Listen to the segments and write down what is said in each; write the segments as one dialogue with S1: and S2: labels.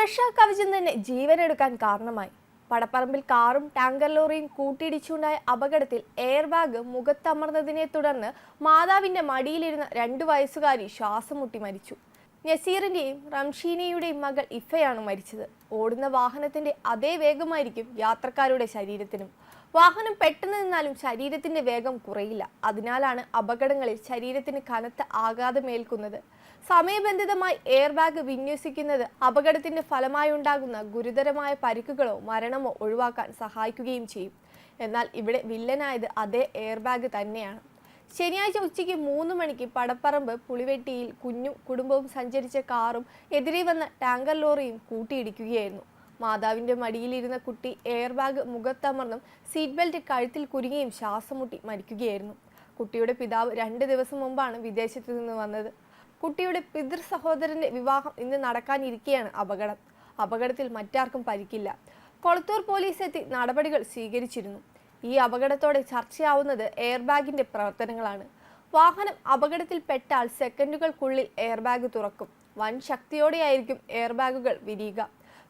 S1: സുരക്ഷാ കവചം തന്നെ ജീവനെടുക്കാൻ കാരണമായി. പടപ്പറമ്പിൽ കാറും ടാങ്കർ ലോറിയും കൂട്ടിയിടിച്ചുണ്ടായ അപകടത്തിൽ എയർ ബാഗ് മുഖത്തമർന്നതിനെ തുടർന്ന് മാതാവിന്റെ മടിയിലിരുന്ന രണ്ടു വയസ്സുകാരി ശ്വാസം മുട്ടി മരിച്ചു. നസീറിന്റെയും റംഷീനയുടെയും മകൾ ഇഫയാണ് മരിച്ചത്. ഓടുന്ന വാഹനത്തിന്റെ അതേ വേഗമായിരിക്കും യാത്രക്കാരുടെ ശരീരത്തിനും. വാഹനം പെട്ടെന്ന് നിന്നാലും ശരീരത്തിന്റെ വേഗം കുറയില്ല. അതിനാലാണ് അപകടങ്ങളിൽ ശരീരത്തിന് കനത്ത ആഘാതമേൽക്കുന്നത് സമയബന്ധിതമായി എയർ ബാഗ് വിന്യസിക്കുന്നത് അപകടത്തിന്റെ ഫലമായി ഉണ്ടാകുന്ന ഗുരുതരമായ പരിക്കുകളോ മരണമോ ഒഴിവാക്കാൻ സഹായിക്കുകയും ചെയ്യും. എന്നാൽ ഇവിടെ വില്ലനായത് അതേ എയർ ബാഗ് തന്നെയാണ്. ശനിയാഴ്ച ഉച്ചയ്ക്ക് മൂന്ന് മണിക്ക് പടപ്പറമ്പ് പുളിവെട്ടിയിൽ കുഞ്ഞും കുടുംബവും സഞ്ചരിച്ച കാറും എതിരെ വന്ന ടാങ്കർ ലോറിയും കൂട്ടിയിടിക്കുകയായിരുന്നു. മാതാവിന്റെ മടിയിലിരുന്ന കുട്ടി എയർ ബാഗ് മുഖത്തമർന്നും സീറ്റ് ബെൽറ്റ് കഴുത്തിൽ കുരുങ്ങിയും ശ്വാസം മുട്ടി മരിക്കുകയായിരുന്നു. കുട്ടിയുടെ പിതാവ് രണ്ട് ദിവസം മുമ്പാണ് വിദേശത്ത് നിന്ന് വന്നത്. കുട്ടിയുടെ പിതൃ സഹോദരന്റെ വിവാഹം ഇന്ന് നടക്കാനിരിക്കെയാണ് അപകടം. അപകടത്തിൽ മറ്റാർക്കും പരിക്കില്ല. കൊളത്തൂർ പോലീസ് എത്തി നടപടികൾ സ്വീകരിച്ചിരുന്നു. ഈ അപകടത്തോടെ ചർച്ചയാവുന്നത് എയർ ബാഗിന്റെ പ്രവർത്തനങ്ങളാണ്. വാഹനം അപകടത്തിൽപ്പെട്ടാൽ സെക്കൻഡുകൾക്കുള്ളിൽ എയർ ബാഗ് തുറക്കും. വൻ ശക്തിയോടെയായിരിക്കും എയർ ബാഗുകൾ വിരിയുക.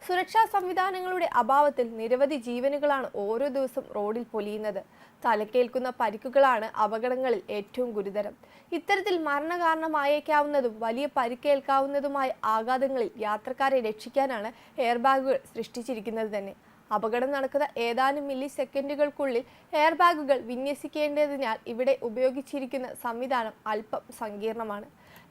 S1: സുരക്ഷാ സംവിധാനങ്ങളുടെ അഭാവത്തിൽ നിരവധി ജീവനുകളാണ് ഓരോ ദിവസം റോഡിൽ പൊലിയുന്നത്. തലക്കേൽക്കുന്ന പരിക്കുകളാണ് അപകടങ്ങളിൽ ഏറ്റവും ഗുരുതരം. ഇത്തരത്തിൽ മരണകാരണമായേക്കാവുന്നതും വലിയ പരിക്കേൽക്കാവുന്നതുമായ ആഘാതങ്ങളിൽ യാത്രക്കാരെ രക്ഷിക്കാനാണ് എയർ ബാഗുകൾ സൃഷ്ടിച്ചിരിക്കുന്നത് തന്നെ. അപകടം നടക്കുന്ന ഏതാനും മില്ലി സെക്കൻഡുകൾക്കുള്ളിൽ എയർ ബാഗുകൾ വിന്യസിക്കേണ്ടതിനാൽ ഇവിടെ ഉപയോഗിച്ചിരിക്കുന്ന സംവിധാനം അല്പം സങ്കീർണമാണ്.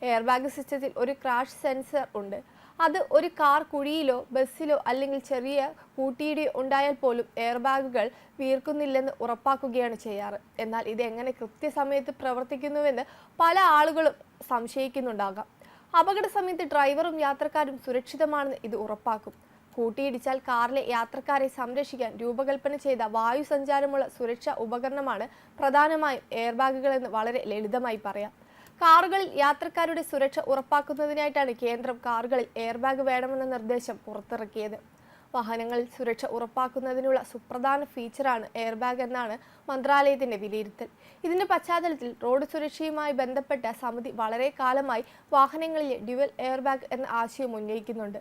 S1: എയർ ബാഗ് സിസ്റ്റത്തിൽ ഒരു ക്രാഷ് സെൻസർ ഉണ്ട്. അത് ഒരു കാർ കുഴിയിലോ ബസ്സിലോ അല്ലെങ്കിൽ ചെറിയ കൂട്ടിയിടിയോ ഉണ്ടായാൽ പോലും എയർ ബാഗുകൾ വീർക്കുന്നില്ലെന്ന് ഉറപ്പാക്കുകയാണ് ചെയ്യാറ്. എന്നാൽ ഇത് എങ്ങനെ കൃത്യസമയത്ത് പ്രവർത്തിക്കുന്നുവെന്ന് പല ആളുകളും സംശയിക്കുന്നുണ്ടാകാം. അപകട സമയത്ത് ഡ്രൈവറും യാത്രക്കാരും സുരക്ഷിതമാണെന്ന് ഇത് ഉറപ്പാക്കും. കൂട്ടിയിടിച്ചാൽ കാറിലെ യാത്രക്കാരെ സംരക്ഷിക്കാൻ രൂപകൽപ്പന ചെയ്ത വായു സഞ്ചാരമുള്ള സുരക്ഷാ ഉപകരണമാണ് പ്രധാനമായും എയർ ബാഗുകൾ എന്ന് വളരെ ലളിതമായി പറയാം. കാറുകളിൽ യാത്രക്കാരുടെ സുരക്ഷ ഉറപ്പാക്കുന്നതിനായിട്ടാണ് കേന്ദ്രം കാറുകളിൽ എയർ ബാഗ് വേണമെന്ന നിർദ്ദേശം പുറത്തിറക്കിയത്. വാഹനങ്ങളിൽ സുരക്ഷ ഉറപ്പാക്കുന്നതിനുള്ള സുപ്രധാന ഫീച്ചറാണ് എയർ ബാഗ് എന്നാണ് മന്ത്രാലയത്തിന്റെ വിലയിരുത്തൽ. ഇതിന്റെ പശ്ചാത്തലത്തിൽ റോഡ് സുരക്ഷയുമായി ബന്ധപ്പെട്ട സമിതി വളരെ കാലമായി വാഹനങ്ങളിലെ ഡ്യുവൽ എയർ ബാഗ് എന്ന ആശയം ഉന്നയിക്കുന്നുണ്ട്.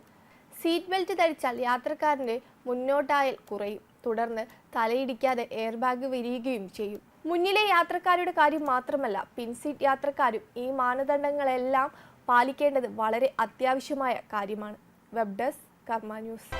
S1: സീറ്റ് ബെൽറ്റ് ധരിച്ചാൽ യാത്രക്കാരന്റെ മുന്നോട്ടായൽ കുറയും. തുടർന്ന് തലയിടിക്കാതെ എയർ ബാഗ് വിരിയുകയും ചെയ്യും. മുന്നിലെ യാത്രക്കാരുടെ കാര്യം മാത്രമല്ല പിൻസീറ്റ് യാത്രക്കാരും ഈ മാനദണ്ഡങ്ങളെല്ലാം പാലിക്കേണ്ടത് വളരെ അത്യാവശ്യമായ കാര്യമാണ്. വെബ് ഡെസ്ക് കർമ്മ ന്യൂസ്